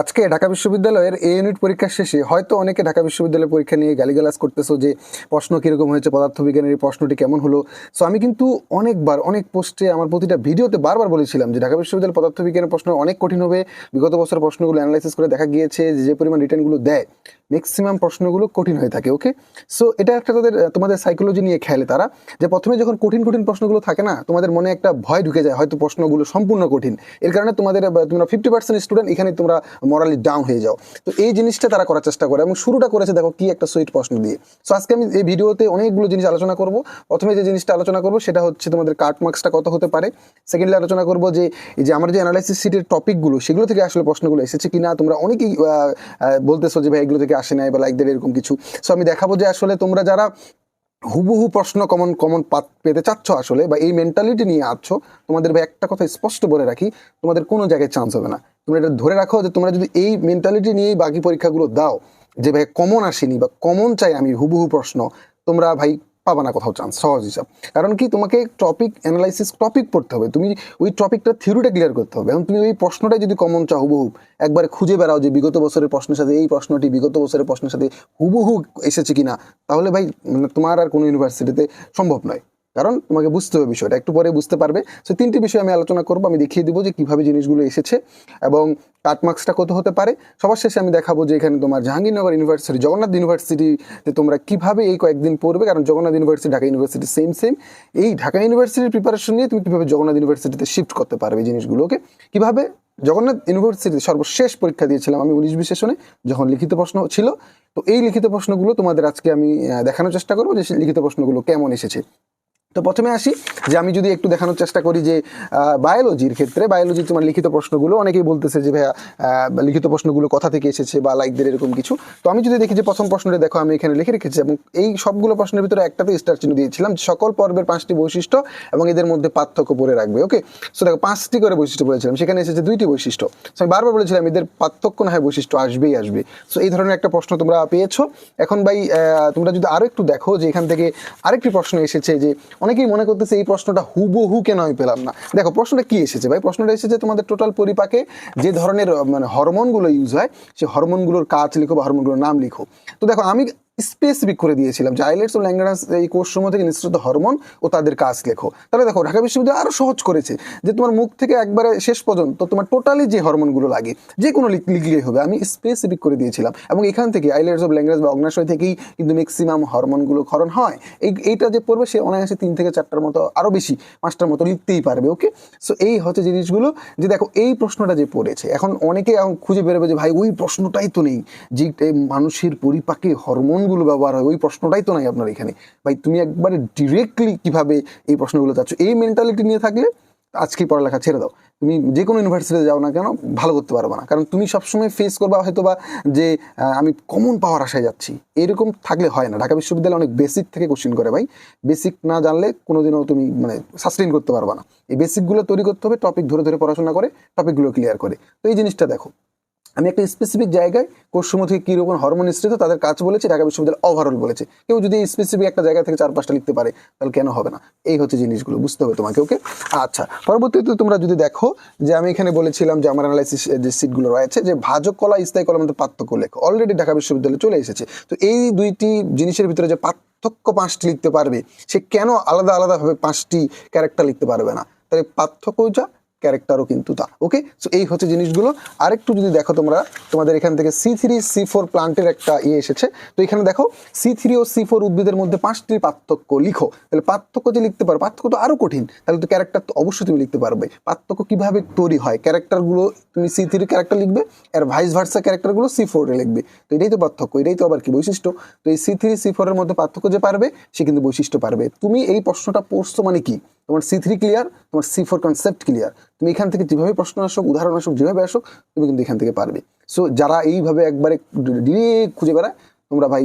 আজকে ঢাকা বিশ্ববিদ্যালয়ের এ ইউনিট পরীক্ষা শেষে হয়তো অনেকে ঢাকা বিশ্ববিদ্যালয়ের পরীক্ষা নিয়ে গালিগালাজ করতেছো যে প্রশ্ন কীরকম হয়েছে, পদার্থবিজ্ঞানের এই প্রশ্নটি কেমন হলো। সো আমি কিন্তু অনেকবার, অনেক পোস্টে আমার প্রতিটা ভিডিওতে বারবার বলেছিলাম যে ঢাকা বিশ্ববিদ্যালয় পদার্থবিজ্ঞানের প্রশ্ন অনেক কঠিন হবে। বিগত বছর প্রশ্নগুলো অ্যানালাইসিস করে দেখা গিয়েছে যে পরিমাণ রিটার্নগুলো দেয় ম্যাক্সিমাম প্রশ্নগুলো কঠিন হয়ে থাকে ওকে সো এটা একটা তাদের, তোমাদের সাইকোলজি নিয়ে খেলে তারা যে প্রথমে যখন কঠিন কঠিন প্রশ্নগুলো থাকে না, তোমাদের মনে একটা ভয় ঢুকে যায়, হয়তো প্রশ্নগুলো সম্পূর্ণ কঠিন। এর কারণে তোমাদের তোমরা ফিফটি পার্সেন্ট স্টুডেন্ট এখানে তোমরা মরালি ডাউন হয়ে যাও। তো এই জিনিসটা তারা করার চেষ্টা করে এবং শুরুটা করেছে দেখো কি একটা সুইট প্রশ্ন দিয়ে। সো আজকে আমি এই ভিডিওতে অনেকগুলো জিনিস আলোচনা করব। প্রথমে যে জিনিসটা আলোচনা করব সেটা হচ্ছে তোমাদের কাট মার্কসটা কত হতে পারে। সেকেন্ডলি আলোচনা করব যে, এই যে আমার যে অ্যানালাইসিস সিটের টপিকগুলো সেগুলো থেকে আসলে প্রশ্নগুলো এসেছে কিনা। তোমরা অনেকেই বলতেছো যে ভাই এগুলো থেকে আসে নাই বা লাইক দেবে এরকম কিছু। সো আমি দেখাবো যে আসলে তোমরা যারা হুবহু প্রশ্ন কমন কমন পেতে চাচ্ছ আসলে বা এই মেন্টালিটি নিয়ে আছো, তোমাদের ভাই একটা কথা স্পষ্ট বলে রাখি, তোমাদের কোনো জায়গায় চান্স হবে না। তোমরা এটা ধরে রাখো যে তোমরা যদি এই মেন্টালিটি নিয়েই বাকি পরীক্ষাগুলো দাও, যে ভাই কমন আসেনি বা কমন চাই আমি, হুবহু প্রশ্ন, তোমরা ভাই পাবা না কোথাও চান্স সহজ হিসাব। কারণ কি তোমাকে টপিক অ্যানালাইসিস টপিক পড়তে হবে, তুমি ওই টপিকটা থিওরিটা ক্লিয়ার করতে হবে। এবং তুমি ওই প্রশ্নটাই যদি কমন চাও হুবহু, একবারে খুঁজে বেড়াও যে বিগত বছরের প্রশ্নের সাথে, এই প্রশ্নটি বিগত বছরের প্রশ্নের সাথে হুবহু এসেছে কিনা, তাহলে ভাই মানে তোমার আর কোনো ইউনিভার্সিটিতে সম্ভব নয়। কারণ তোমাকে বুঝতে হবে বিষয়টা। একটু পরে বুঝতে পারবে। সো তিনটি বিষয় আমি আলোচনা করব, আমি দেখিয়ে দিব যে কীভাবে জিনিসগুলো এসেছে এবং কাট মার্কসটা কত হতে পারে। সবার শেষে আমি দেখাবো যে এখানে তোমার জাহাঙ্গীরনগর ইউনিভার্সিটি, জগন্নাথ ইউনিভার্সিটিতে তোমরা কীভাবে এই কয়েকদিন পড়বে। কারণ Jagannath university, Dhaka university same same এই ঢাকা ইউনিভার্সিটির প্রিপারেশন নিয়ে তুমি কীভাবে জগন্নাথ ইউনিভার্সিটিতে শিফট করতে পারবে জিনিসগুলোকে কীভাবে জগন্নাথ ইউনিভার্সিটিতে সর্বশেষ পরীক্ষা দিয়েছিলাম আমি উনিশ বিশেষণে, যখন লিখিত প্রশ্ন ছিল। তো এই লিখিত প্রশ্নগুলো তোমাদের আজকে আমি দেখানোর চেষ্টা করব যে লিখিত প্রশ্নগুলো কেমন এসেছে। তো প্রথমে আসি যে আমি যদি একটু দেখানোর চেষ্টা করি যে বায়োলজির ক্ষেত্রে বায়োলজি তোমার লিখিত প্রশ্নগুলো, অনেকেই বলতেছে যে ভাইয়া লিখিত প্রশ্নগুলো কোথা থেকে এসেছে বা লাইকদের এরকম কিছু। তো আমি যদি দেখি যে প্রথম প্রশ্নটা দেখো, আমি এখানে লিখে রেখেছি এবং এই সবগুলো প্রশ্নের ভিতরে একটাতে স্টার চিহ্ন দিয়েছিলাম সকল পর্বের পাঁচটি বৈশিষ্ট্য এবং এদের মধ্যে পার্থক্য পড়ে রাখবে ওকে সো দেখো, পাঁচটি করে বৈশিষ্ট্য বলেছিলাম, সেখানে এসেছে দুইটি বৈশিষ্ট্য। সো আমি বারবার বলেছিলাম, এদের পার্থক্য না হয়, বৈশিষ্ট্য আসবেই আসবে। সো এই ধরনের একটা প্রশ্ন তোমরা পেয়েছ। এখন ভাই তোমরা যদি আরও একটু দেখো যে এখান থেকে আরেকটি প্রশ্ন এসেছে যে অনেকেই মনে করতেছে এই প্রশ্নটা হুবহু কেন আমি পেলাম না। দেখো, প্রশ্নটা কি এসেছে ভাই? প্রশ্নটা এসেছে তোমাদের টোটাল পরিপাকে যে ধরনের মানে হরমোনগুলো ইউজ হয় সেই হরমোনগুলোর কাজ লিখো বা হরমোনগুলোর নাম লিখো। তো দেখো, আমি স্পেসিফিক করে দিয়েছিলাম যে আইলেটস ও ল্যাঙ্গারাস এই কোর্স সমূহ থেকে নিঃসৃত হরমোন ও তাদের কাজ লেখো। তাহলে দেখো, ঢাকা বিশ্ববিদ্যালয় আরও সহজ করেছে যে তোমার মুখ থেকে একবারে শেষ পর্যন্ত তোমার টোটালি যে হরমোনগুলো লাগে, যে কোনো লিখ- লিখলেই হবে। আমি স্পেসিফিক করে দিয়েছিলাম এবং এখান থেকে আইলেটস অফ ল্যাঙ্গারাস বা অগ্নাশয় থেকেই কিন্তু ম্যাক্সিমাম হরমোনগুলো ক্ষরণ হয়। এই, এইটা যে পড়বে সে অনায়াসে তিন থেকে চারটার মতো আরও বেশি পাঁচটার মতো লিখতেই পারবে ওকে সো এই হচ্ছে জিনিসগুলো যে দেখো, এই প্রশ্নটা যে পড়েছে, এখন অনেকে এখন খুঁজে বেরোবে যে, ভাই, ওই প্রশ্নটাই তো নেই যে মানুষের পরিপাকে হরমোনগুলো ব্যবহার হয়, ওই প্রশ্নটাই তো নাই আপনার এখানে। ভাই, তুমি একবারে ডিরেক্টলি কীভাবে এই প্রশ্নগুলো চাচ্ছ? এই মেন্টালিটি নিয়ে থাকলে আজকে পড়ালেখা ছেড়ে দাও। তুমি যে কোনো ইউনিভার্সিটিতে যাও না কেন, ভালো করতে পারবে না। কারণ তুমি সবসময় ফেস করবা হয়তো বা যে আমি কমন পাওয়ার আশায় যাচ্ছি। এরকম থাকলে হয় না। ঢাকা বিশ্ববিদ্যালয় অনেক বেসিক থেকে কোশ্চিন করে ভাই। বেসিক না জানলে কোনোদিনও তুমি মানে সাস্টেইন করতে পারবে না। এই বেসিকগুলো তৈরি করতে হবে টপিক ধরে ধরে পড়াশোনা করে টপিকগুলো ক্লিয়ার করে। তো এই জিনিসটা দেখো। আমি একটা স্পেসিফিক জায়গায় কোর্সসমূহ থেকে কীরকম হরমোন নিঃসৃত তাদের কাজ বলেছে, ঢাকা বিশ্ববিদ্যালয় ওভারঅল বলেছে। কেউ যদি স্পেসিফিক একটা জায়গা থেকে চার পাঁচটা লিখতে পারে, তাহলে কেন হবে না? এই হচ্ছে জিনিসগুলো, বুঝতে হবে তোমাকে ওকে আচ্ছা পরবর্তীতে তোমরা যদি দেখো যে আমি এখানে বলেছিলাম যে আমার অ্যানালাইসিস যে সিটগুলো রয়েছে, যে ভাজক, কলা, স্থায়ী কলার মধ্যে পার্থক্য লেখো। অলরেডি ঢাকা বিশ্ববিদ্যালয়ে চলে এসেছে। তো এই দুইটি জিনিসের ভিতরে যে পার্থক্য পাঁচটি লিখতে পারবে, সে কেন আলাদা আলাদাভাবে পাঁচটি ক্যারেক্টার লিখতে পারবে না? তাহলে পার্থক্য যা ক্যারেক্টারও কিন্তু তা। ওকে সো এই হচ্ছে জিনিসগুলো। আরেকটু যদি দেখো তোমরা, তোমাদের এখান থেকে সি থ্রি সি ফোর প্লান্টের একটা ইয়ে এসেছে। তো এখানে দেখো সি থ্রি ও সি ফোর উদ্ভিদের মধ্যে পাঁচটি পার্থক্য লিখো। তাহলে পার্থক্য যে লিখতে পারো, পার্থক্য তো আরও কঠিন। তাহলে তো ক্যারেক্টার তো অবশ্যই তুমি লিখতে পারবে। পার্থক্য কীভাবে তৈরি হয়? ক্যারেক্টারগুলো তুমি সি থ্রি ক্যারেক্টার লিখবে, আর ভাইস ভার্সা ক্যারেক্টারগুলো সি ফোরে লিখবে। তো এটাই তো পার্থক্য, এটাই তো আবার কি বৈশিষ্ট্য? তো এই সি থ্রি সি ফোরের মধ্যে পার্থক্য যে পারবে, সে কিন্তু বৈশিষ্ট্য পারবে। তুমি এই প্রশ্নটা পড়ছো মানে কি? তোমার সি থ্রি ক্লিয়ার তোমার সি ফোর কনসেপ্ট ক্লিয়ার তুমি এখান থেকে যেভাবে প্রশ্ন আসুক, উদাহরণ আসুক, যেভাবে আসুক, তুমি কিন্তু এখান থেকে পারবে। সো যারা এইভাবে একবারে ডিরেক্ট খুঁজে বেড়ায়, তোমরা ভাই,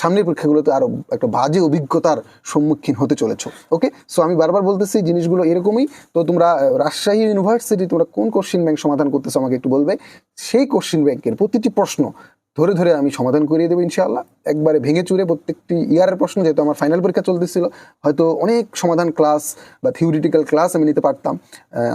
সামনের পরীক্ষাগুলোতে আরও একটা বাজে অভিজ্ঞতার সম্মুখীন হতে চলেছ ওকে সো আমি বারবার বলতেছি, জিনিসগুলো এরকমই। তো তোমরা রাজশাহী ইউনিভার্সিটি তোমরা কোন কোশ্চিন ব্যাংক সমাধান করতেছো আমাকে একটু বলবে? সেই কোশ্চিন ব্যাংকের প্রতিটি প্রশ্ন ধরে ধরে আমি সমাধান করিয়ে দেবো ইনশাআল্লাহ। একবারে ভেঙে চুরে প্রত্যেকটি ইয়ারের প্রশ্ন, যেহেতু আমার ফাইনাল পরীক্ষা চলতেছিল, হয়তো অনেক সমাধান ক্লাস বা থিওরিটিক্যাল ক্লাস আমি নিতে পারতাম।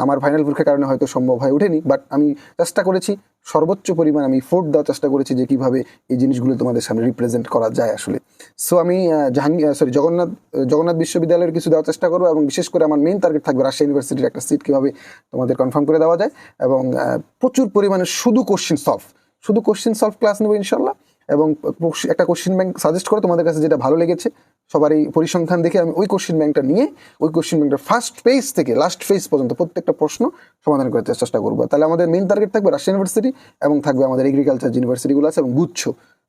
আমার ফাইনাল পরীক্ষার কারণে হয়তো সম্ভব হয়ে ওঠেনি বাট আমি চেষ্টা করেছি, সর্বোচ্চ পরিমাণ আমি ফোর্ট দেওয়ার চেষ্টা করেছি যে কীভাবে এই জিনিসগুলো তোমাদের সামনে রিপ্রেজেন্ট করা যায় আসলে। সো আমি জাহাঙ্গীর সরি জগন্নাথ জগন্নাথ বিশ্ববিদ্যালয়ের কিছু দেওয়ার চেষ্টা করব এবং বিশেষ করে আমার মেন টার্গেট থাকবে রাজশাহী ইউনিভার্সিটির একটা সিট কীভাবে তোমাদের কনফার্ম করে দেওয়া যায়। এবং প্রচুর পরিমাণে শুধু কোশ্চিন সলভ শুধু কোশ্চিন সলভ ক্লাস নেব ইনশাল্লাহ এবং একটা কোশ্চিন ব্যাংক সাজেস্ট করো, তোমাদের কাছে যেটা ভালো লেগেছে সবারই পরিসংখ্যান দেখে আমি ওই কোশ্চিন ব্যাংকটা নিয়ে, ওই কোশ্চিন ব্যাংকটা ফার্স্ট পেজ থেকে লাস্ট পেজ পর্যন্ত প্রত্যেকটা প্রশ্ন সমাধান করার চেষ্টা করব। তাহলে আমাদের মেন টার্গেট থাকবে রাজশাহী ইউনিভার্সিটি এবং থাকবে আমাদের এগ্রিকালচার ইউনিভার্সিটিগুলো আছে এবং গুচ্ছ,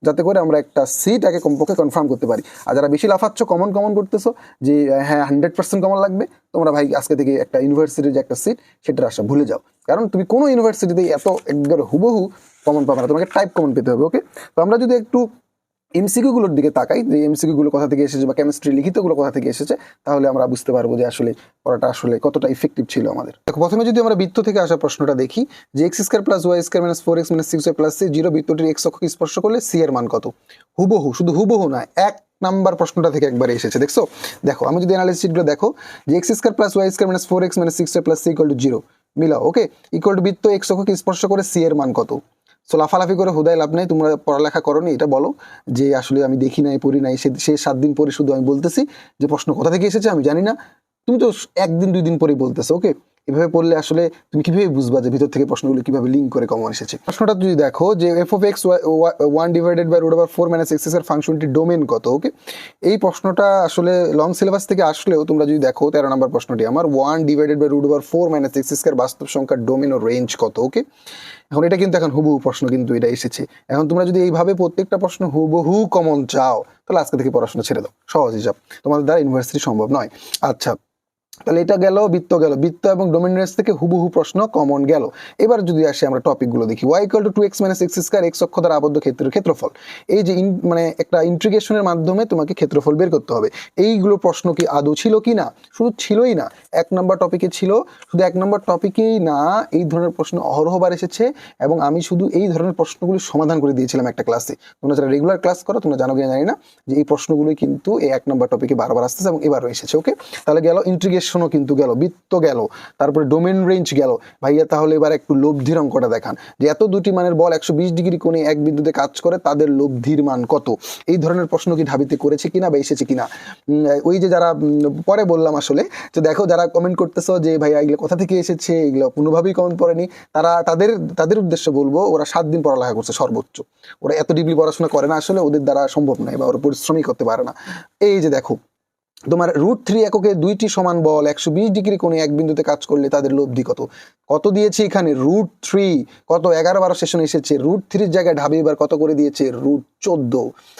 যাতে করে আমরা একটা সিট আগে কমপক্ষে কনফার্ম করতে পারি। আর যারা বেশি লাফাচ্ছ কমন কমন করতেছো, যে হ্যাঁ হান্ড্রেড পার্সেন্ট কমন লাগবে, তোমরা ভাই আজকে থেকে একটা ইউনিভার্সিটির যে একটা সিট সেটার আশা ভুলে যাও। কারণ তুমি কোনো ইউনিভার্সিটিতে এত একবার হুবহু কমন পাবে না। তোমাকে টাইপ কমন পেতে হবে ওকে তো আমরা যদি একটু এমসিকিউ গুলোর দিকে তাকাই, যে এমসিকিউ গুলো কোথা থেকে এসেছে বা কেমিস্ট্রি লিখিতগুলো কোথা থেকে এসেছে, তাহলে আমরা বুঝতে পারব যে আসলে পড়াটা আসলে কতটা ইফেক্টিভ ছিল আমাদের। দেখো, প্রথমে যদি আমরা বৃত্ত থেকে আসা প্রশ্নটা দেখি, যে x square plus y square minus four x minus six y plus c zero বৃত্তটির x অক্ষকে স্পর্শ করলে সি এর মান কত? হুবহু, শুধু হুবহু না, এক নাম্বার প্রশ্নটা থেকে একবার এসেছে, দেখছ? দেখো, আমি যদি অ্যানালিসিস শিটগুলো দেখো, যে x square plus y square minus four x minus six y plus c equal to zero মিলাও ওকে ইকুয়াল টু বৃত্ত এক্স অক্ষকে স্পর্শ করে সি এর মান কত? সো লাফালাফি করে হুদায় লাভ নাই, তোমরা পড়ালেখা করনি, এটা বলো। যে আসলে আমি দেখি নাই, পড়ি নাই, সে সে সাত দিন পরে শুধু আমি বলতেছি যে প্রশ্ন কোথা থেকে এসেছে আমি জানি না। তুমি তো একদিন দুই দিন পরেই বলতেছো ওকে এভাবে পড়লে আসলে তুমি কীভাবে বুঝবা যে ভিতর থেকে প্রশ্নগুলো কীভাবে লিঙ্ক করে কমন এসেছে? প্রশ্নটা যদি দেখো যে f of x one divided by root over four minus এক্সের ফাংশনটির ডোমেন কত ওকে এই প্রশ্নটা আসলে লং সিলেবাস থেকে আসলেও তোমরা যদি দেখো তেরো নম্বর প্রশ্নটি, আমার one divided by root over four minus x square বাস্তব সংখ্যার ডোমেন ও রেঞ্জ কত ওকে এখন এটা কিন্তু এখন হুবহু প্রশ্ন কিন্তু এটা এসেছে। এখন তোমরা যদি এইভাবে প্রত্যেকটা প্রশ্ন হুবহু কমন চাও, তাহলে আজকে থেকে পড়াশোনা ছেড়ে দাও। সহজ হিসাব তোমাদের দ্বারা ইউনিভার্সিটি সম্ভব নয়। আচ্ছা তাহলে এটা গেল, বৃত্ত গেল। বৃত্ত এবং ডোমিনেন্স থেকে হুবহু প্রশ্ন কমন গেল। এবার যদি আসি আমরা টপিকগুলো দেখি। Y equal to two x minus x square x অক্ষ দ্বারা আবদ্ধ ক্ষেত্রের ক্ষেত্রফল। এই যে মানে একটা ইন্ট্রিগেশনের মাধ্যমে তোমাকে ক্ষেত্রফল বের করতে হবে। এইগুলো প্রশ্ন কি আদৌ ছিল কি না? শুধু ছিলই না, এক নম্বর টপিকে ছিল। শুধু এক নম্বর টপিকেই না, এই ধরনের প্রশ্ন অহরহবার এসেছে এবং আমি শুধু এই ধরনের প্রশ্নগুলি সমাধান করে দিয়েছিলাম একটা ক্লাসে তোমরা যারা রেগুলার ক্লাস করো, তোমরা জানো কিনা জানি না যে এই প্রশ্নগুলোই কিন্তু এই এক নম্বর টপিকে বারবার আসতেছে এবং এবারও এসেছে ওকে তাহলে গেল ইন্ট্রিগেশনও কিন্তু গেল, বৃত্ত গেল, তারপরে ডোমেন রেঞ্জ গেল। ভাইয়া, তাহলে এবার একটু লব্ধির অঙ্কটা দেখান। যে এত দুটি মানের বল একশো বিশ ডিগ্রি কোণে এক বিন্দুতে কাজ করে, তাদের লব্ধির মান কত? এই ধরনের প্রশ্ন কি ঢাবিতে করেছে কিনা বা এসেছে কিনা? ওই যে যারা পরে বললাম আসলে, যে দেখো যারা কমেন্ট করতেছো যে ভাইয়া এগুলো কোথা থেকে এসেছে, এগুলো কোনোভাবেই কমেন্ট পড়েনি, তারা তাদের তাদের উদ্দেশ্যে বলব, ওরা সাত দিন পড়ালেখা করছে সর্বোচ্চ। ওরা এত ডিগ্রি পড়াশোনা করে না আসলে, ওদের দ্বারা সম্ভব নয় বা ওরা পরিশ্রমই করতে পারে না। এই যে দেখো তোমার রুট থ্রি এককে দুইটি সমান বল, একশো বিশ ডিগ্রি কোণে এক বিন্দুতে কাজ করলে তাদের লব্ধি কত? কত দিয়েছে এখানে? রুট থ্রি কত? এগারো বারো সেশন এসেছে রুট থ্রির জায়গায় ঢাবি এবার কত করে দিয়েছে? রুট চোদ্দ।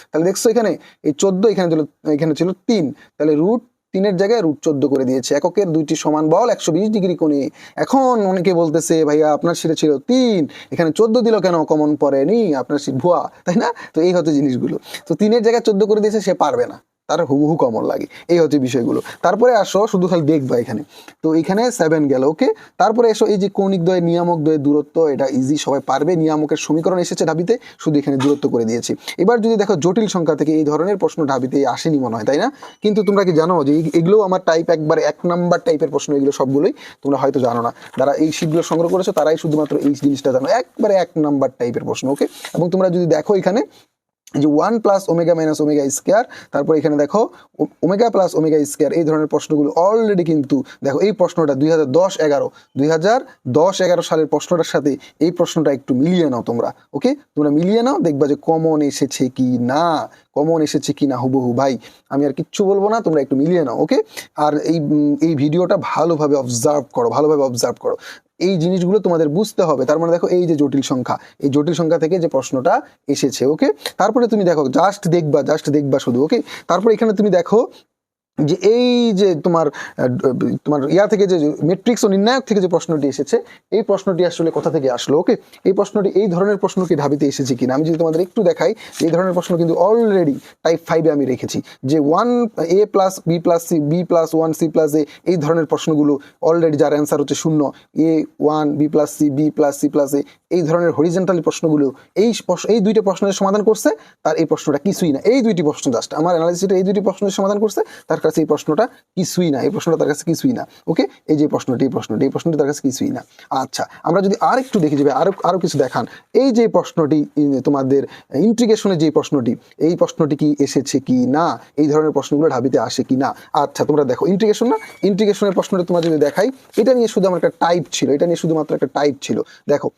তাহলে দেখছ এখানে, এই চোদ্দ এখানে ছিল এখানে ছিল তিন। তাহলে রুট তিনের জায়গায় রুট চোদ্দ করে দিয়েছে। এককের দুইটি সমান বল, একশো বিশ ডিগ্রি কোণে। এখন অনেকে বলতেছে, ভাইয়া, আপনার সিটে ছিল তিন। এখানে চোদ্দ দিল কেন? কমন পড়েনি। আপনার সিট ভুয়া। তাই না? তো এই হচ্ছে জিনিসগুলো। তো তিনের জায়গায় চোদ্দ করে দিয়েছে, সে পারবে না। তার হুবহু কমন লাগে। এই হচ্ছে বিষয়গুলো। তারপরে আসো, শুধু খালি দেখবা এখানে। তো এখানে সেভেন গেল ওকে তারপরে এসো, এই যে কৌণিক দ্বয়ের, নিয়ামক দ্বয়ের দূরত্ব, এটা ইজি সবাই পারবে। নিয়ামকের সমীকরণ এসেছে ঢাবিতে, শুধু এখানে দূরত্ব করে দিয়েছি। এবার যদি দেখো জটিল সংখ্যা থেকে এই ধরনের প্রশ্ন ঢাবিতে আসেনি মনে হয়, তাই না? কিন্তু তোমরা কি জানো যে এগুলো আমার টাইপ একবার এক নাম্বার টাইপের প্রশ্ন, এগুলো সবগুলোই তোমরা হয়তো জানো না। যারা এই শীটগুলো সংগ্রহ করেছ, তারাই শুধুমাত্র এই জিনিসটা জানো। একবারে এক নাম্বার টাইপের প্রশ্ন ওকে এবং তোমরা যদি দেখো এখানে যে one plus omega minus omega square তারপর এখানে দেখো ওমেগা প্লাস ওমেগা স্কোয়ার এই ধরনের প্রশ্নগুলো অলরেডি কিন্তু, দেখো, এই প্রশ্নটা দুই হাজার দশ এগারো, দুই হাজার দশ এগারো সালের প্রশ্নটার সাথে এই প্রশ্নটা একটু মিলিয়ে নাও তোমরা ওকে তোমরা মিলিয়ে নাও, দেখবা যে কমন এসেছে কি না কমন এসেছে কি না হুবহু ভাই, আমি আর কিচ্ছু বলব না, তোমরা একটু মিলিয়ে নাও ওকে আর এই এই ভিডিওটা ভালোভাবে অবজার্ভ করো, ভালোভাবে অবজার্ভ করো। এই জিনিসগুলো তোমাদের বুঝতে হবে। তার মানে দেখো এই যে জটিল সংখ্যা, এই জটিল সংখ্যা থেকে যে প্রশ্নটা এসেছে ওকে তারপরে তুমি দেখো জাস্ট দেখবা জাস্ট দেখবা শুধু ওকে তারপরে এখানে তুমি দেখো যে এই যে তোমার তোমার ইয়া থেকে যে মেট্রিক্স ও নির্ণায়ক থেকে যে প্রশ্নটি এসেছে, এই প্রশ্নটি আসলে কোথা থেকে আসলো? ওকে এই প্রশ্নটি এই ধরনের প্রশ্ন কি ঢাবিতে এসেছে কিনা? আমি যদি তোমাদের একটু দেখাই, এই ধরনের প্রশ্ন কিন্তু অলরেডি টাইপ ফাইভে আমি রেখেছি। যে one a plus b plus c b plus one c plus a এই ধরনের প্রশ্নগুলো অলরেডি যার অ্যান্সার হচ্ছে শূন্য। A one b plus c b plus c plus a এই ধরনের হরিজেন্টালি প্রশ্নগুলো, এই এই দুইটা প্রশ্নের সমাধান করছে, তার এই প্রশ্নটা কিছুই না। এই দুইটি প্রশ্ন জাস্ট আমার অ্যানালিসিসটা এই দুইটি প্রশ্নের সমাধান করছে, তার কাছে এই প্রশ্নটা কিছুই না, এই প্রশ্নটা তার কাছে কিছুই না ওকে এই যে প্রশ্নটি, এই প্রশ্নটি এই প্রশ্নটি তার কাছে কিছুই না। আচ্ছা আমরা যদি আর একটু দেখি যাবে আরও আরও কিছু দেখান। এই যে প্রশ্নটি তোমাদের ইন্ট্রিগেশনের যে প্রশ্নটি, এই প্রশ্নটি কি এসেছে কি না? এই ধরনের প্রশ্নগুলো ঢাবিতে আসে কি না? আচ্ছা তোমরা দেখো ইন্ট্রিগেশন না? ইন্ট্রিগেশনের প্রশ্নটা তোমরা যদি দেখাই, এটা নিয়ে শুধু আমার একটা টাইপ ছিল, এটা নিয়ে শুধুমাত্র একটা টাইপ ছিল। দেখো,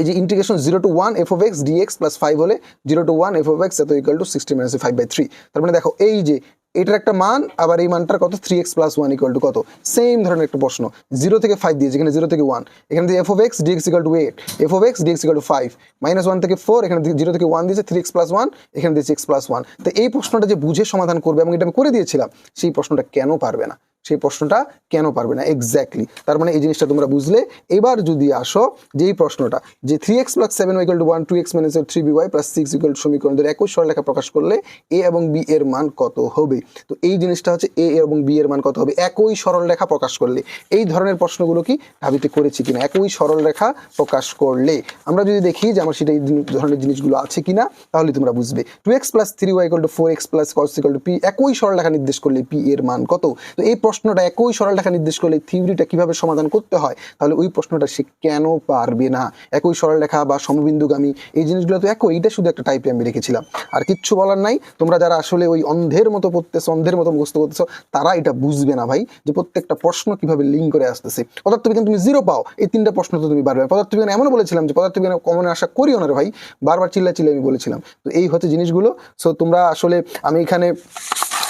এই যে integration zero to one f of x dx plus five হলে zero to one f of x এত equal to sixty minus five by three তার মানে দেখো, এই যে এটার একটা মান, আবার এই মানটার কত? Three x plus one equal to কত? সেম ধরনের একটা প্রশ্ন। জিরো থেকে ফাইভ দিয়েছে, এখানে জিরো থেকে ওয়ান এখানে দিয়ে f of x dx equal to eight f of x dx equal to five minus one থেকে ফোর এখানে জিরো থেকে ওয়ান দিয়েছে থ্রি এক্স প্লাস ওয়ান এখানে দিয়েছে এক্স প্লাস ওয়ান তো এই প্রশ্নটা যে বুঝে সমাধান করবে এবং এটা আমি করে দিয়েছিলাম, সেই প্রশ্নটা কেন পারবে না? সেই প্রশ্নটা কেন পারবে না? এক্স্যাক্টলি তার মানে এই জিনিসটা তোমরা বুঝলে। এবার যদি আসো যে এই প্রশ্নটা যে three x plus seven equal to one two x minus three b y plus six equal সমীকরণদের একই সরলেখা প্রকাশ করলে এ এবং বি এর মান কত হবে? তো এই জিনিসটা হচ্ছে এ এবং বি এর মান কত হবে? একই সরল রেখা প্রকাশ করলে। এই ধরনের প্রশ্নগুলো কি ভাবিতে করেছি কিনা? একই সরল রেখা প্রকাশ করলে। আমরা যদি দেখি যে আমার সেটা এই ধরনের জিনিসগুলো আছে কিনা, তাহলে তোমরা বুঝবে। Two x plus three y equal to four x plus cos equal to p একই সরল রেখা নির্দেশ করলে পি এর মান কত? তো এই প্রশ্নটা একই সরল রেখা নির্দেশ করলে থিওরিটা কীভাবে সমাধান করতে হয়? তাহলে ওই প্রশ্নটা সে কেন পারবে না? একই সরল রেখা বা সমবিন্দুগামী এই জিনিসগুলো তো একই, এটা শুধু একটা টাইপে আমি রেখেছিলাম। আর কিচ্ছু বলার নাই। তোমরা যারা আসলে ওই অন্ধের মতো পড়তেছো, অন্ধের মতো মুখস্থ করতেছো, তারা এটা বুঝবে না ভাই যে প্রত্যেকটা প্রশ্ন কীভাবে লিঙ্ক করে আসতেছে। পদার্থবিজ্ঞান তুমি জিরো পাও। এই তিনটা প্রশ্ন তো তুমি পারবে পদার্থবিজ্ঞান এমনও বলেছিলাম যে পদার্থবিজ্ঞান কমনে আশা করিও না রে ভাই। বারবার চিল্লা চিল্লা আমি বলেছিলাম। তো এই হচ্ছে জিনিসগুলো। সো তোমরা আসলে আমি এখানে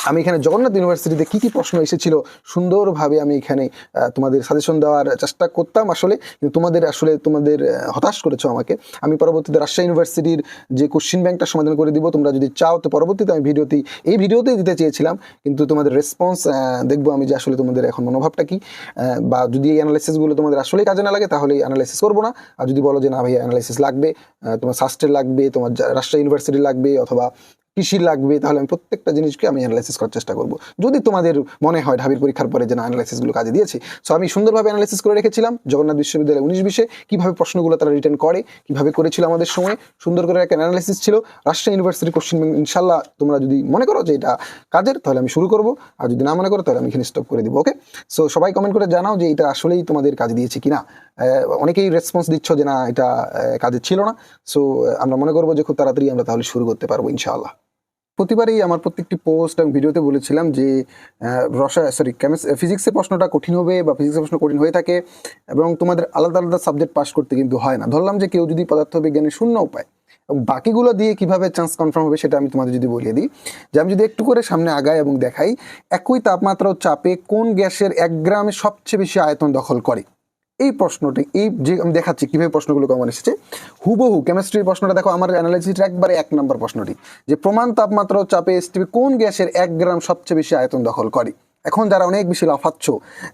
আমি এখানে জগন্নাথ ইউনিভার্সিটিতে কি কি প্রশ্ন এসেছিল সুন্দরভাবে আমি এখানে তোমাদের সাজেশন দেওয়ার চেষ্টা করতাম আসলে, কিন্তু তোমাদের আসলে তোমাদের হতাশ করেছ আমাকে। আমি পরবর্তীতে রাজশাহী ইউনিভার্সিটির যে কোশ্চিন ব্যাংকটা সমাধান করে দিব, তোমরা যদি চাও তো পরবর্তীতে আমি ভিডিওতে, এই ভিডিওতেই দিতে চেয়েছিলাম, কিন্তু তোমাদের রেসপন্স দেখব আমি যে আসলে তোমাদের এখন মনোভাবটা কি। বা যদি এই অ্যানালাইসিসগুলো তোমাদের আসলেই কাজে না লাগে, তাহলে অ্যানালাইসিস করব না। আর যদি বলো যে না ভাই অ্যানালাইসিস লাগবে তোমার সাস্টের লাগবে, তোমার রাজশাহী ইউনিভার্সিটি লাগবে, অথবা কৃষি লাগবে, তাহলে আমি প্রত্যেকটা জিনিসকে আমি অ্যানালাইসিস করার চেষ্টা করব। যদি তোমাদের মনে হয় ঢাবির পরীক্ষার পরে যে না অ্যানালাইসিসগুলো কাজে দিয়েছে সো আমি সুন্দরভাবে অ্যানালাইসিস করে রেখেছিলাম, জগন্নাথ বিশ্ববিদ্যালয় উনিশ বিশে কীভাবে প্রশ্নগুলো তারা রিটার্ন করে, কীভাবে করেছিল আমাদের সময়, সুন্দর করে একটা অ্যানালাইসিস ছিল, রাজশাহী ইউনিভার্সিটি কোশ্চিন ইনশাল্লাহ তোমরা যদি মনে করো যে এটা কাজের, তাহলে আমি শুরু করব, আর যদি না মনে করো তাহলে আমি এখানে স্টপ করে দিব ওকে সো সবাই কমেন্ট করে জানাও যে এটা আসলেই তোমাদের কাজ দিয়েছে কিনা। অনেকেই রেসপন্স দিচ্ছ যে না, এটা কাজে ছিল না। সো আমরা মনে করব যে খুব তাড়াতাড়ি আমরা তাহলে শুরু করতে পারব ইনশাআল্লাহ। প্রতিবারই আমার প্রত্যেকটি পোস্ট এবং ভিডিওতে বলেছিলাম যে রসা সরি ফিজিক্সের প্রশ্নটা কঠিন হবে বা ফিজিক্সের প্রশ্ন কঠিন হয়ে থাকে এবং তোমাদের আলাদা আলাদা সাবজেক্ট পাস করতে কিন্তু হয় না। ধরলাম যে কেউ যদি পদার্থবিজ্ঞানে শূন্যও পায়, এবং বাকিগুলো দিয়ে কীভাবে চান্স কনফার্ম হবে সেটা আমি তোমাদের যদি বলিয়ে দিই, যে আমি যদি একটু করে সামনে আগাই এবং দেখাই, একই তাপমাত্রা চাপে কোন গ্যাসের এক গ্রামে সবচেয়ে বেশি আয়তন দখল করে? এই প্রশ্নটি, এই যে আমি দেখাচ্ছি কীভাবে প্রশ্নগুলো কমন এসেছে, হুবহু কেমিস্ট্রির প্রশ্নটা দেখো, আমার অ্যানালাইসিসের একবারে এক নম্বর প্রশ্নটি, যে প্রমাণ তাপমাত্রা ও চাপে এসটিপি কোন গ্যাসের এক গ্রাম সবচেয়ে বেশি আয়তন দখল করে। এখন যারা অনেক বেশি লাফাচ্ছ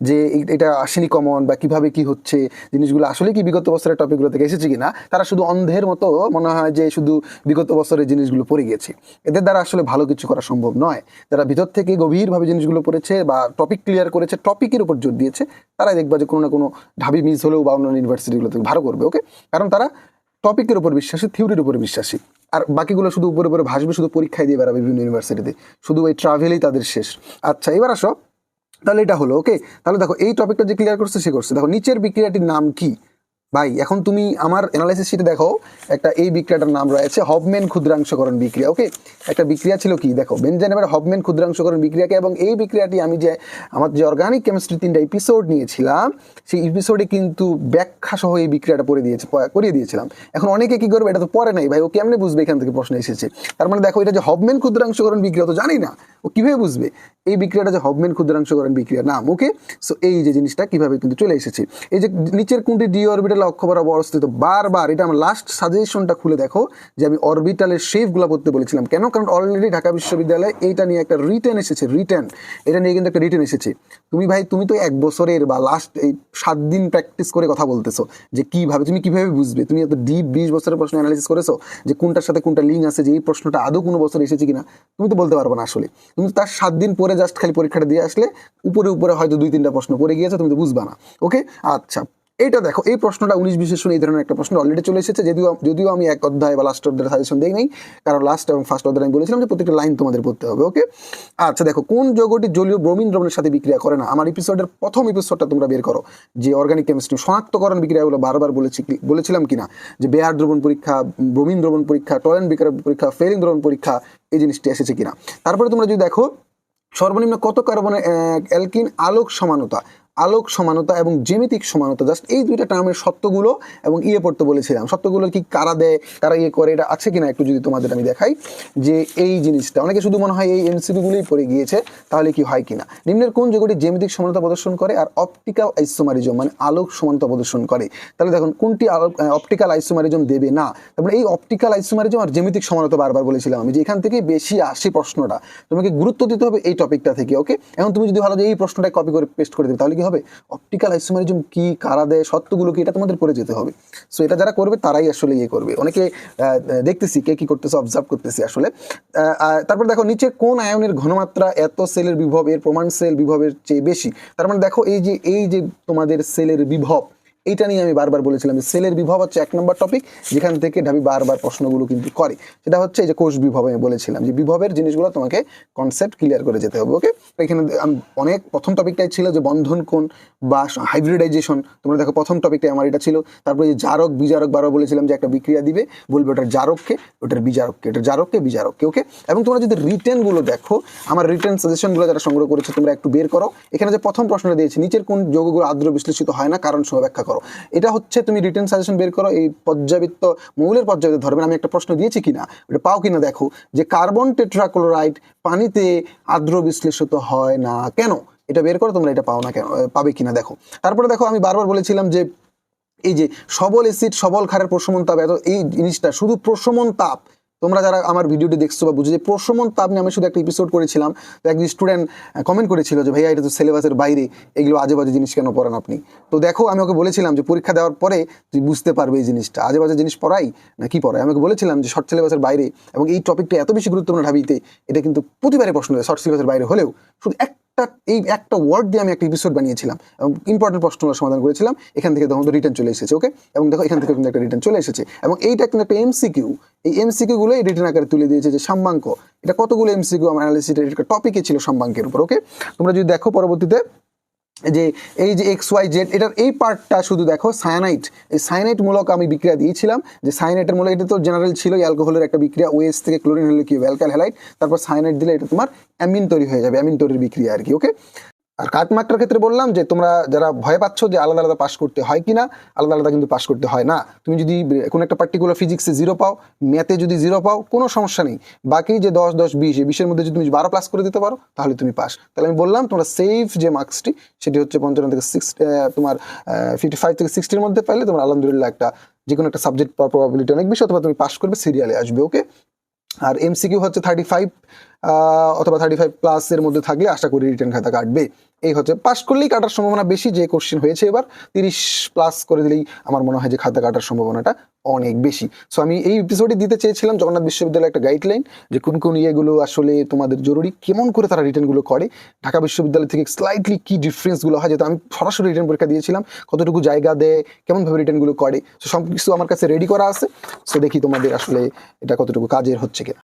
যে এটা আসেনি কমন বা কীভাবে কি হচ্ছে, জিনিসগুলো আসলে কি বিগত বছরের টপিকগুলো থেকে এসেছে কিনা, তারা শুধু অন্ধের মতো মনে হয় যে শুধু বিগত বছরের জিনিসগুলো পড়ে গেছে এদের দ্বারা আসলে ভালো কিছু করা সম্ভব নয়। যারা ভিতর থেকে গভীরভাবে জিনিসগুলো পড়েছে বা টপিক ক্লিয়ার করেছে টপিকের উপর জোর দিয়েছে, তারাই দেখবা যে কোনো না কোনো ঢাবি মিস হলেও বা অন্য ইউনিভার্সিটিগুলো থেকে ভালো করবে ওকে কারণ তারা টপিকের উপর বিশ্বাসী থিওরির উপর বিশ্বাসী। আর বাকিগুলো শুধু উপরে উপরে ভাসবে, শুধু পরীক্ষায় দিয়ে বেড়াবে বিভিন্ন ইউনিভার্সিটিতে শুধু ওই ট্রাভেলেই তাদের শেষ। আচ্ছা এবার আসো। তাহলে এটা হলো ওকে তাহলে দেখো, এই টপিকটা যে ক্লিয়ার করছে, সে করছে। দেখো, নিচের বিক্রিয়াটির নাম কি? ভাই, এখন তুমি আমার অ্যানালাইসিস শিটে দেখো, একটা এই বিক্রিয়াটার নাম রয়েছে হবমেন ক্ষুদ্রাংশকরণ বিক্রিয়া ওকে একটা বিক্রিয়া ছিল কি? দেখো বেনজেন এবার হবমেন ক্ষুদ্রাংশকরণ বিক্রিয়াকে এবং এই বিক্রিয়াটি আমি যে আমার যে অর্গানিক কেমিস্ট্রি তিনটা এপিসোড নিয়েছিলাম, সেই এপিসোডে কিন্তু ব্যাখ্যা সহ এই বিক্রিয়াটা পড়ে দিয়েছে করিয়ে দিয়েছিলাম। এখন অনেকে কি করবে? এটা তো পরে নাই, ভাই, ও কেমনে বুঝবে এখান থেকে প্রশ্ন এসেছে? তার মানে দেখো, এটা যে হবমেন ক্ষুদ্রাংশকরণ বিক্রিয়া তো জানি না, ও কীভাবে বুঝবে? এই বিক্রিয়াটা যে হবমেন ক্ষুদ্রাংশকরণ বিক্রিয়া নাম ওকে সো এই যে জিনিসটা কীভাবে কিন্তু চলে এসেছে। এই যে নিচের কোনটি ডি অরবিটাল অক্ষবরাবর অবস্থিত। বারবার, এটা আমার লাস্ট সাজেশনটা খুলে দেখো যে আমি অরবিটালের শেপগুলো পড়তে বলেছিলাম। কেন? কারণ অলরেডি ঢাকা বিশ্ববিদ্যালয়ে এইটা নিয়ে একটা রিটার্ন এসেছে রিটার্ন এটা নিয়ে কিন্তু একটা রিটার্ন এসেছে। তুমি ভাই, তুমি তো এক বছরের বা লাস্ট এই সাত দিন প্র্যাকটিস করে কথা বলতেছো যে কীভাবে, তুমি কীভাবে বুঝবে? তুমি এত ডিপ বিশ বছরের প্রশ্ন অ্যানালিসিস করেছ যে কোনটার সাথে কোনটা লিঙ্ক আছে, যে এই প্রশ্নটা আদৌ কোনো বছর এসেছে কিনা? তুমি তো বলতে পারবে না আসলে। তুমি তার সাত দিন পরে জাস্ট খালি পরীক্ষাটা দিয়ে আসলে উপরে উপরে হয়তো দুই তিনটা প্রশ্ন পড়ে গিয়েছে, তুমি তো বুঝবা না। ওকে আচ্ছা। এইটা দেখো, এই প্রশ্নটা উনিশ বিশেষ এই ধরনের একটা প্রশ্ন অলরেডি চলে এসেছে, যদিও যদিও আমি এক অধ্যায় বা লাস্ট অধ্যায়ের সাজেশন দিই নাই, কারণ লাস্ট এবং ফার্স্ট অধ্যায় আমি বলেছিলাম যে প্রত্যেকটা লাইন তোমাদের পড়তে হবে ওকে আচ্ছা দেখো, কোন যৌগটি জলীয় ব্রোমিন দ্রবণের সাথে বিক্রিয়া করে না? আমার এপিসোডের প্রথম এপিসোডটা তোমরা বের করো, যে অর্গানিক কেমিস্ট্রি শনাক্তকরণ বিক্রিয়াগুলো বারবার বলেছি বলেছিলাম কিনা, যে বেয়ার দ্রবণ পরীক্ষা ব্রোমিন দ্রবণ পরীক্ষা টরেন বিক্রিয়া পরীক্ষা ফেরিং দ্রবণ পরীক্ষা, এই জিনিসটি এসেছে কিনা? তারপরে তোমরা যদি দেখো, সর্বনিম্ন কত কার্বনের অ্যালকিন আলোক সমানতা? আলোক সমানতা এবং জ্যামিতিক সমানতা জাস্ট এই দুইটা টার্মের সত্যগুলো এবং ইয়ে পড়তে বলেছিলাম। সত্যগুলো কি কারা দেয়, কারা ইয়ে করে, এটা আছে কিনা একটু যদি তোমাদের আমি দেখাই, যে এই জিনিসটা। অনেকে শুধু মনে হয় এই এমসিকিউগুলোই পড়ে গিয়েছে, তাহলে কি হয় কিনা? নিম্নের কোন যুগটি জ্যামিতিক সমানতা প্রদর্শন করে আর অপটিক্যাল আইসোমারিজম মানে আলোক সমানতা প্রদর্শন করে? তাহলে দেখুন, কোনটি আলোক অপটিক্যাল আইসোমারিজম দেবে? না। তারপরে এই অপটিক্যাল আইসোমারিজম আর জ্যামিতিক সমানতা বারবার বলেছিলাম আমি, যে এখান থেকে বেশি আসে প্রশ্নটা। তোমাকে গুরুত্ব দিতে হবে এই টপিকটা থেকে ওকে এখন তুমি যদি ভালো যে এই প্রশ্নটা কপি করে পেস্ট করে দেবে, তাহলে কি হবে? অপটিক্যাল আইসোমারিজম কি, কারা দেয়, সত্যগুলো কি, এটা তোমাদের করে যেতে হবে। সো এটা যারা করবে, তারাই আসলে ইয়ে করবে। অনেকে দেখতেছি কে কি করতেছে অবজার্ভ করতেছি আসলে। তারপর দেখো, নিচে কোন আয়নের ঘনমাত্রা এত সেলের বিভব, এর প্রমাণ সেল বিভবের চেয়ে বেশি? তার মানে দেখো, এই যে এই যে তোমাদের সেলের বিভব এইটা নিয়ে আমি বারবার বলেছিলাম যে সেলের বিভব হচ্ছে এক নম্বর টপিক যেখান থেকে ঢাবি বারবার প্রশ্নগুলো কিন্তু করে। সেটা হচ্ছে এই যে কোষ বিভব, আমি বলেছিলাম যে বিভবের জিনিসগুলো তোমাকে কনসেপ্ট ক্লিয়ার করে যেতে হবে ওকে এখানে আমি, অনেক প্রথম টপিকটাই ছিল যে বন্ধন কোণ বা হাইব্রিডাইজেশন তোমরা দেখো প্রথম টপিকটাই আমার এটা ছিল। তারপরে যে জারক, বিজারক বারবার বলেছিলাম যে একটা বিক্রিয়া দিবে, বলবে ওটার জারককে, ওটার বিজারককে, ওটার জারককে, বিজারককে ওকে এবং তোমরা যদি রিটেনগুলো দেখো, আমার রিটেন সাজেশনগুলো যারা সংগ্রহ করেছে, তোমরা একটু বের করো। এখানে যে প্রথম প্রশ্নটা দিয়েছি, নিচের কোন যৌগগুলো আদ্র বিশ্লেষিত হয় না, কারণ সহ ব্যাখ্যা করো। এটা হচ্ছে তুমি রিটেন সাজেশন বের করো, এই পর্যাবৃত্ত মৌলের পর্যাবৃত্ত ধরবেন আমি একটা প্রশ্ন দিয়েছি কিনা, ওটা পাও কিনা দেখো, যে কার্বন টেট্রাক্লোরাইড পানিতে আদ্র বিশ্লেষিত হয় না কেন? এটা বের করো, তোমরা এটা পাও না কেন পাবে কিনা দেখো। তারপরে দেখো, আমি বারবার বলেছিলাম যে এই যে সবল এসিড সবল ক্ষারের প্রশমন তাপ, এত এই জিনিসটা শুধু প্রশমন তাপ তোমরা যারা আমার ভিডিওটি দেখছ বা বুঝো যে প্রশমন তাপ নিয়ে আমি শুধু একটা এপিসোড করেছিলাম, তো একজন স্টুডেন্ট কমেন্ট করেছিল যে, ভাইয়া, এটা তো সিলেবাসের বাইরে, এগুলো আজে বাজে জিনিস কেন পড়ান আপনি? তো দেখো, আমি ওকে বলেছিলাম যে, পরীক্ষা দেওয়ার পরে তুই বুঝতে পারবে এই জিনিসটা আজে বাজে জিনিস পড়াই না কি পড়াই? আমি ওকে বলেছিলাম যে শর্ট সিলেবাসের বাইরে এবং এই টপিকটা এত বেশি গুরুত্বপূর্ণ ঢাবিতে এটা কিন্তু প্রতিবারে প্রশ্ন দেয় শর্ট সিলেবাসের বাইরে হলেও শুধু একটা, এই একটা ওয়ার্ড দিয়ে আমি একটা এপিসোড বানিয়েছিলাম। এবং ইম্পর্টেন্ট প্রশ্নগুলো সমাধান করেছিলাম। এখান থেকে তখন রিটার্ন চলে এসেছে ওকে এবং দেখো, এখান থেকে কিন্তু একটা রিটার্ন চলে এসেছে। এবং এইটা কিন্তু একটা এমসিকিউ এই এমসিকিউ গুলো এই রিটার্ন আকারে তুলে দিয়েছে যে সাম্যাঙ্ক এটা কতগুলো এমসিকিউ আমার অ্যানালিসিস একটা টপিকে ছিল সাম্যাঙ্কের উপর ওকে তোমরা যদি দেখো পরবর্তীতে যে এই যে এক্স ওয়াই জেড এটার এই পার্টটা শুধু দেখো সায়ানাইট এই সায়ানাইট মূলক আমি বিক্রিয়া দিয়েছিলাম। যে সায়ানাইটের মূলক, এটা তো জেনারেল ছিল অ্যালকোহলের একটা বিক্রিয়া ওয়েস থেকে ক্লোরিন হলে কি হবে অ্যালকাল হ্যালাইট তারপর সায়ানাইট দিলে এটা তোমার অ্যামিন তৈরি হয়ে যাবে অ্যামিন তৈরির বিক্রিয়া আর কি ওকে আর কাট মার্কটার ক্ষেত্রে বললাম যে তোমরা যারা ভয় পাচ্ছ যে আলাদা আলাদা পাস করতে হয় কিনা, আলাদা আলাদা কিন্তু পাস করতে হয় না। তুমি যদি কোনো একটা পার্টিকুলার ফিজিক্সে জিরো পাও ম্যাথে যদি জিরো পাও, কোনো সমস্যা নেই। বাকি যে দশ দশ, বিশ, এই বিশের মধ্যে যদি তুমি বারো প্লাস করে দিতে পারো, তাহলে তুমি পাস তাহলে আমি বললাম, তোমরা সেফ যে মার্কসটি সেটি হচ্ছে পঞ্চান্ন থেকে সিক্স তোমার ফিফটি ফাইভ থেকে সিক্সটির মধ্যে পাইলে তোমার আলহামদুলিল্লাহ একটা যে কোনো একটা সাবজেক্ট পাওয়ার প্রবাবিলিটি অনেক বেশি, অথবা তুমি পাস করবে সিরিয়ালে আসবে ওকে আর এমসিকিউ হচ্ছে থার্টি ফাইভ অথবা থার্টি ফাইভ প্লাসের মধ্যে থাকলে আশা করি রিটার্ন খাতা কাটবে। এই হচ্ছে পাশ করলেই কাটার সম্ভাবনা বেশি, যে কোশ্চেন হয়েছে এবার, তিরিশ প্লাস করে দিলেই আমার মনে হয় যে খাতা কাটার সম্ভাবনাটা অনেক বেশি। সো আমি এই এপিসোডে দিতে চেয়েছিলাম জগন্নাথ বিশ্ববিদ্যালয়ের একটা গাইডলাইন যে কোন কোন ইয়েগুলো আসলে তোমাদের জরুরি, কেমন করে তারা রিটার্নগুলো করে। ঢাকা বিশ্ববিদ্যালয় থেকে স্লাইটলি কী ডিফারেন্সগুলো হয় যেহেতু আমি সরাসরি রিটার্ন পরীক্ষা দিয়েছিলাম, কতটুকু জায়গা দেয়, কেমনভাবে রিটার্নগুলো করে। সো সব কিছু আমার কাছে রেডি করা আছে। সো দেখি তোমাদের আসলে এটা কতটুকু কাজের হচ্ছে কিনা।